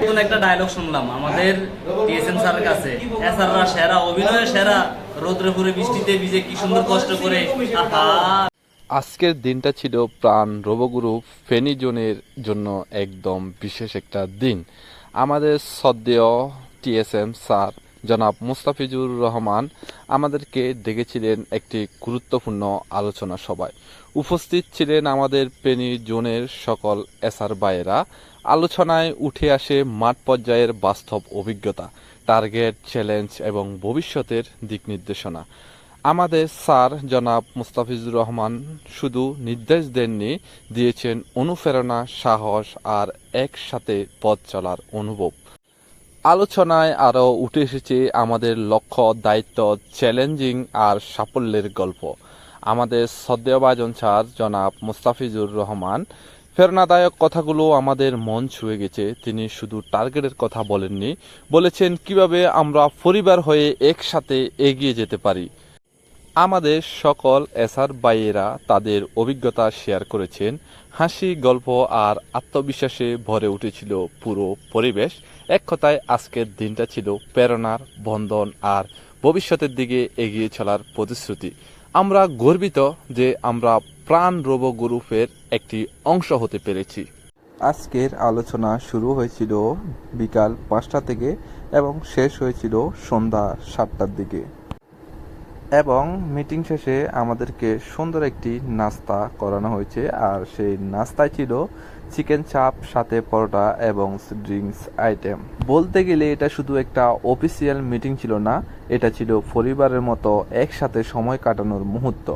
নতুন একটা ডায়লগ শুনলাম আমাদের টিএসএম স্যারের কাছে। এসাররা সেরা অভিনয় সেরা রৌদ্রে পুরে বৃষ্টিতে ভিজে কি সুন্দর কষ্ট করে। আহা। আজকের দিনটা ছিল প্রাণ রবগুরু ফেনী জোনের জন্য একদম বিশেষ একটা দিন। আমাদের সদ্যেয় টিএসএম স্যার জনাব মুস্তাফিজুর রহমান আমাদেরকে ডেকেছিলেন একটি গুরুত্বপূর্ণ আলোচনা সভায়। উপস্থিত ছিলেন আমাদের পেনি জোনের সকল এসআর বায়েরা আলোচনায় উঠে আসে মাঠ পর্যায়ের বাস্তব অভিজ্ঞতা, টার্গেট, চ্যালেঞ্জ এবং ভবিষ্যতের দিক নির্দেশনা। আমাদের স্যার জনাব মুস্তাফিজুর রহমান শুধু নির্দেশ দেননি, দিয়েছেন অনুপ্রেরণা, সাহস আর একসাথে পথ চলার অনুভব। আলোচনায় আরও উঠে এসেছে আমাদের লক্ষ্য, দায়িত্ব, চ্যালেঞ্জিং আর সাফল্যের গল্প। আমাদের সদ্যবাজন স্যার, জনাব মুস্তাফিজুর রহমান। প্রেরণাদায়ক কথাগুলো আমাদের মন ছুঁয়ে গেছে। তিনি শুধু টার্গেটের কথা বলেননি, বলেছেন কীভাবে আমরা পরিবার হয়ে একসাথে এগিয়ে যেতে পারি। আমাদের সকল এসআর বাইয়েরা তাদের অভিজ্ঞতা শেয়ার করেছেন। হাসি, গল্প আর আত্মবিশ্বাসে ভরে উঠেছিল পুরো পরিবেশ। এক কথায়, আজকের দিনটা ছিল প্রেরণার বন্ধন আর ভবিষ্যতের দিকে এগিয়ে চলার প্রতিশ্রুতি। আমরা গর্বিত যে আমরা প্রাণ রোব গ্রুপের একটি অংশ হতে পেরেছি। আজকের আলোচনা শুরু হয়েছিল বিকাল পাঁচটা থেকে এবং শেষ হয়েছিল সন্ধ্যা সাতটার দিকে। এবং মিটিং শেষে আমাদেরকে সুন্দর একটি নাস্তা করানো হয়েছে। আর সেই নাস্তায় ছিল চিকেন চাপ সাথে পরোটা এবং ড্রিঙ্কস আইটেম বলতে গেলে এটা শুধু একটা অফিসিয়াল মিটিং ছিল না, এটা ছিল পরিবারের মতো একসাথে সময় কাটানোর মুহূর্ত।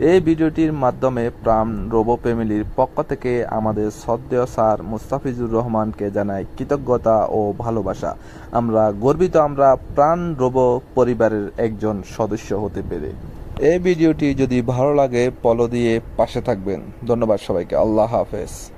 এই ভিডিওটির মাধ্যমে প্রাণ রোবো ফ্যামিলির পক্ষ থেকে আমাদের শ্রদ্ধেয় স্যার মুস্তাফিজুর রহমানকে জানাই কৃতজ্ঞতা ও ভালোবাসা। আমরা গর্বিত আমরা প্রাণ রোবো পরিবারের একজন সদস্য হতে পেরে। এই ভিডিওটি যদি ভালো লাগে পলো দিয়ে পাশে থাকবেন। ধন্যবাদ সবাইকে। আল্লাহ হাফেজ।